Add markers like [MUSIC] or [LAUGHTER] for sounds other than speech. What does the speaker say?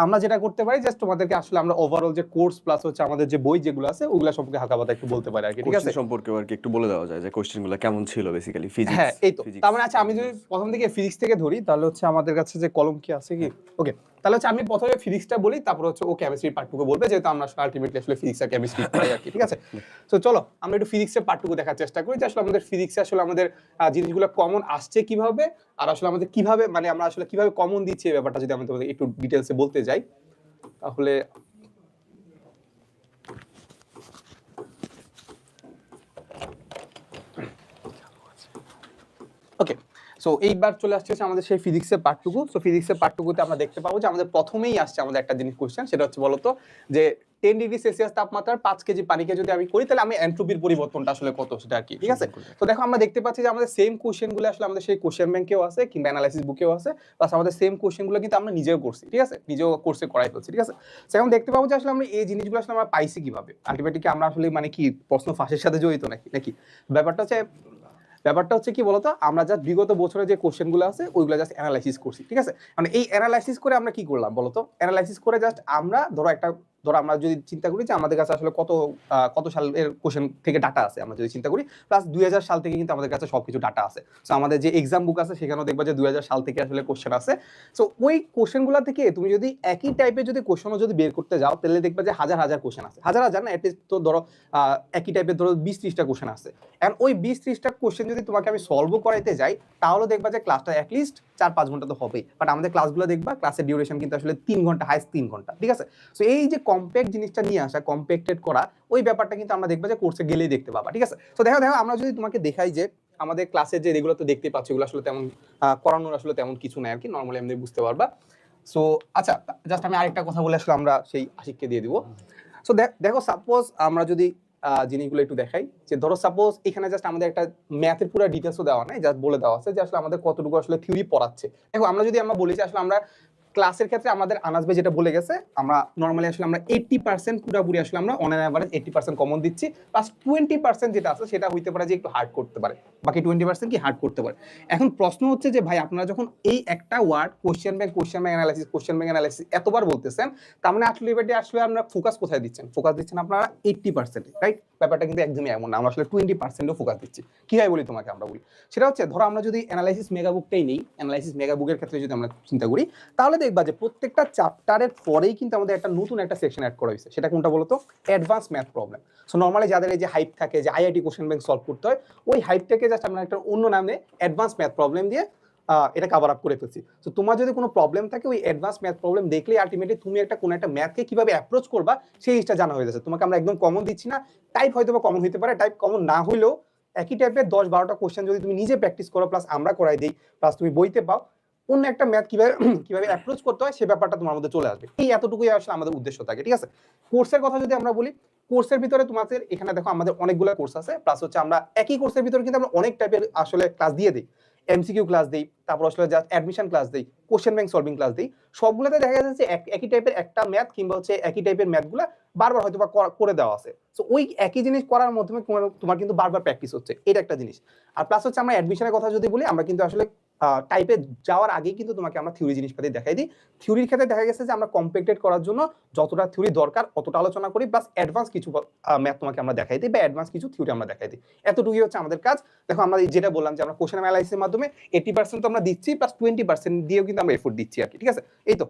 আমরা যেটা করতে পারি জাস্ট তোমাদেরকে আসলে আমরা ওভারঅল যে কোর্স প্লাস হচ্ছে আমাদের যে বই যেগুলো আছে ওগুলো সম্পর্কে হালকা পাতা একটু বলতে পারি আর কি ঠিক আছে? সম্পর্কে আর কি একটু বলে দেওয়া যায় যে কোশ্চেনগুলো কেমন ছিল বেসিক্যালি ফিজিক্স হ্যাঁ এই তো। তার মানে আচ্ছা আমি যদি প্রথম থেকে ফিজিক্স থেকে ধরি তাহলে হচ্ছে আমাদের কাছে যে কলম কি আছে কি? ওকে তাহলে হচ্ছে আমি প্রথমে ফিজিক্সটা বলি, তারপর হচ্ছে ও কেমিস্ট্রি পার্টটুকু বলবে, যেহেতু আমরা আলটিমেটলি আসলে ফিজিক্স আর কেমিস্ট্রি পড়াই আর কি, ঠিক আছে? তো চলো, আমরা একটু ফিজিক্সের পার্টটুকু দেখার চেষ্টা করি, যে আসলে আমাদের ফিজিক্সে আসলে আমাদের জিনিসগুলো কমন আসছে কীভাবে, আর আসলে আমাদের কীভাবে মানে আমরা আসলে কীভাবে কমন দিচ্ছি এই ব্যাপারটা যদি আমি একটু ডিটেলসে বলতে যাই, তাহলে ওকে সো এইবার চলে আসছে হচ্ছে আমাদের সেই ফিজিক্সের পার্টটুকু সো ফিজিক্সের পার্টটুকুতে আমরা দেখতে পাবো যে আমাদের প্রথমেই আসছে আমাদের একটা জিনিস কোশ্চেন সেটা হচ্ছে বলতো যে টেন ডিগ্রি সেলসিয়াস তাপমাত্রার পাঁচ কেজি পানিকে যদি আমি করি তাহলে আমি এন্ট্রোপির পরিবর্তনটা আসলে কত সেটা আর কি ঠিক আছে? তো দেখো আমরা দেখতে পাচ্ছি যে আমাদের সেম কোশ্চেনগুলো আসলে আমাদের সেই কোশ্চেন ব্যাংকেও আছে কিংবা অ্যানালাইসিস বুকেও আছে। প্লাস আমাদের সেম কোশ্চেনগুলো কিন্তু আমরা নিজেও করছি ঠিক আছে? নিজেও কোর্সে করাই ফেলছি ঠিক আছে? সো এখন দেখতে পাবো যে আসলে আমরা এই জিনিসগুলো আসলে আমরা পাইছি কীভাবে? আলটিমেটলি আমরা আসলে মানে কি প্রশ্ন ফাঁসের সাথে জড়িত নাকি নাকি? ব্যাপারটা হচ্ছে ব্যাপারটা হচ্ছে কি বলতো? আমরা যা বিগত বছরে যে কোশ্চেনগুলো আছে, ওইগুলো জাস্ট অ্যানালাইসিস করছি, ঠিক আছে? মানে এই অ্যানালাইসিস করে আমরা কি করলাম বলতো? অ্যানালাইসিস করে জাস্ট আমরা ধরো একটা, ধরো আমরা যদি চিন্তা করি যে আমাদের কাছে আসলে কত কত সালের কোশ্চেন থেকে ডাটা আছে, আমরা যদি চিন্তা করি প্লাস দুই হাজার সাল থেকে কিন্তু আমাদের কাছে সবকিছু ডাটা আছে। সো আমাদের যে এক্সাম বুক আছে, সেখানেও দেখবা যে দুই হাজার সাল থেকে আসলে কোশ্চেন আছে। সো ওই কোশ্চেনগুলো থেকে তুমি যদি একই টাইপের যদি কোশ্চেনও যদি বের করতে যাও, তাহলে দেখবা যে হাজার হাজার কোশ্চেন আছে। হাজার হাজার না অ্যাটলিস্ট তো ধরো একই টাইপের ধরো বিশ ত্রিশটা কোশ্চেন আছে। এখন ওই বিশ ত্রিশটা কোশ্চেন যদি তোমাকে আমি সলভও করাইতে যাই তাহলে দেখবা যে ক্লাসটা অ্যাটলিস্ট চার পাঁচ ঘণ্টা তো হবেই। বাট আমাদের ক্লাসগুলো দেখবা ক্লাসের ডিউরেশন কিন্তু আসলে তিন ঘণ্টা হাইস্ট তিন ঘণ্টা ঠিক আছে? সো এই যে কম্প্যাক্ট জিনিসটা নিয়ে আসা কম্প্যাক্টেড করা ওই ব্যাপারটা কিন্তু আমরা দেখবা যে কোর্সে গেলেই দেখতে পাবা ঠিক আছে? তো দেখো দেখো আমরা যদি তোমাকে দেখাই যে আমাদের ক্লাসে যে এগুলো তো দেখতে পাচ্ছি এগুলো আসলে তেমন করানোর আসলে তেমন কিছু নাই আর কি নর্মালি এমনি বুঝতে পারবা। সো আচ্ছা জাস্ট আমি আরেকটা কথা বলে আসলে আমরা সেই আশিককে দিয়ে দিব। সো দেখো সাপোজ আমরা যদি জিনিসগুলো একটু দেখাই। যে ধরো সাপোজ এখানে জাস্ট আমাদের একটা ম্যাথের পুরো ডিটেলসও দেওয়া নাই জাস্ট বলে দেওয়া আছে যে আসলে আমাদের কতটুকু আসলে থিওরি পড়াচ্ছে। দেখো, আমরা যদি আমরা বলি যে আসলে আমরা ক্লাসের ক্ষেত্রে আমাদের আনাজ ভাই যেটা বলে গেছে, আমরা নর্মালি আসলে আমরা এইট্টি পার্সেন্ট পুরোপুরি আসলে আমরা on average eighty percent common দিচ্ছি প্লাস টোয়েন্টি পার্সেন্ট যেটা আছে সেটা হইতে পারে যে একটু হার্ড করতে পারে। বাকি টোয়েন্টি পার্সেন্ট কি হার্ড করতে পারে? এখন প্রশ্ন হচ্ছে যে ভাই আপনারা যখন এই একটা word question bank question bank analysis question bank analysis এতবার বলতেছেন, তার মানে আলটিমেটলি আসলে আমরা ফোকাস কোথায় দিচ্ছেন? ফোকাস দিচ্ছেন আপনারা এইট্টি পার্সেন্ট রাইট ব্যাপারটা কিন্তু একদমই এমন না, আমরা আসলে টোয়েন্টি পার্সেন্টও ফোকাস দিচ্ছি। কি হয় বলি তোমাকে আমরা বলি? সেটা হচ্ছে, ধরো আমরা যদি অ্যানালাইসিস মেগাবুকটাই নেই অ্যানালাইসিস মেগাবুকের ক্ষেত্রে যদি আমরা চিন্তা করি, তাহলে দেখবা যে প্রত্যেকটা চ্যাপ্টারের পরেই কিন্তু আমাদের একটা নতুন একটা সেকশন অ্যাড করা হয়েছে। সেটা কোনটা বলতো? Advance math problem so normally যাদের এই যে হাইপ থাকে যে আইআইটি কোশ্চেন ব্যাংক সলভ করতে হয়, ওই হাইপটাকে জাস্ট আমরা একটা অন্য নামে অ্যাডভান্স ম্যাথ প্রবলেম দিয়ে এটা কাভার আপ করে ফেলছি। তো তোমার যদি কোনো প্রবলেম থাকে, ওই অ্যাডভান্স ম্যাথ প্রবলেম দেখলেই আলটিমেটলি তুমি একটা কোনো একটা ম্যাথকে কীভাবে অ্যাপ্রোচ করবা, সেই জিনিসটা জানা হয়ে যাচ্ছে। তোমাকে আমরা একদম কমন দিচ্ছি না। টাইপ হয়তো বা কমন হতে পারে টাইপ কমন না হলেও একই টাইপের দশ বারোটা কোশ্চেন যদি তুমি নিজে প্র্যাকটিস করো প্লাস আমরা করাই দিই প্লাস তুমি বইতে পাও অন্য একটা ম্যাথ কীভাবে [CLEARS THROAT] কীভাবে অ্যাপ্রোচ করতে হয়, সে ব্যাপারটা তোমার মধ্যে চলে আসবে। এই এতটুকুই আসলে আমাদের উদ্দেশ্য থাকে, ঠিক আছে? কোর্সের কথা যদি আমরা বলি কোর্সের ভিতরে তোমাদের এখানে দেখো আমাদের অনেকগুলো কোর্স আছে প্লাস হচ্ছে আমরা একই কোর্সের ভিতরে কিন্তু আমরা অনেক টাইপের আসলে ক্লাস দিয়ে দিই। এমসিকিউ ক্লাস দিই, তারপর আসলে জাস্ট অ্যাডমিশন ক্লাস দিই কোশ্চেন ব্যাংক সলভিং ক্লাস দিই। সবগুলোতে দেখা যাচ্ছে এক- একই টাইপের একটা ম্যাথ কিংবা হচ্ছে একই টাইপের ম্যাথগুলো বারবার হয়তো বা করে দেওয়া আছে। সো ওই একই জিনিস করার মাধ্যমে তোমার কিন্তু বারবার প্র্যাকটিস হচ্ছে। এটা একটা জিনিস। আর প্লাস হচ্ছে আমরা অ্যাডমিশনের কথা যদি বলি, আমরা কিন্তু আসলে টাইপে যাওয়ার আগেই কিন্তু তোমাকে আমরা থিওরি জিনিসপাতি দেখাই দিই। থিওরির ক্ষেত্রে দেখা গেছে যে আমরা কম্পেক্টেড করার জন্য যতটা থিওরি দরকার অতটা আলোচনা করি বাস অ্যাডভান্স কিছু ম্যাথ তোমাকে আমরা দেখাই দিই, বা অ্যাডভান্স কিছু থিওরি আমরা দেখাই দিই। এতটুকুই হচ্ছে আমাদের কাজ। দেখো, আমরা যেটা বললাম যে আমরা কোশ্চেন অ্যানালাইসিসের মাধ্যমে এইটি পার্সেন্ট তো আমরা দিচ্ছি প্লাস টোয়েন্টি পার্সেন্ট দিয়েও কিন্তু আমরা এফোর্ট দিচ্ছি আর কি, ঠিক আছে? এই তো।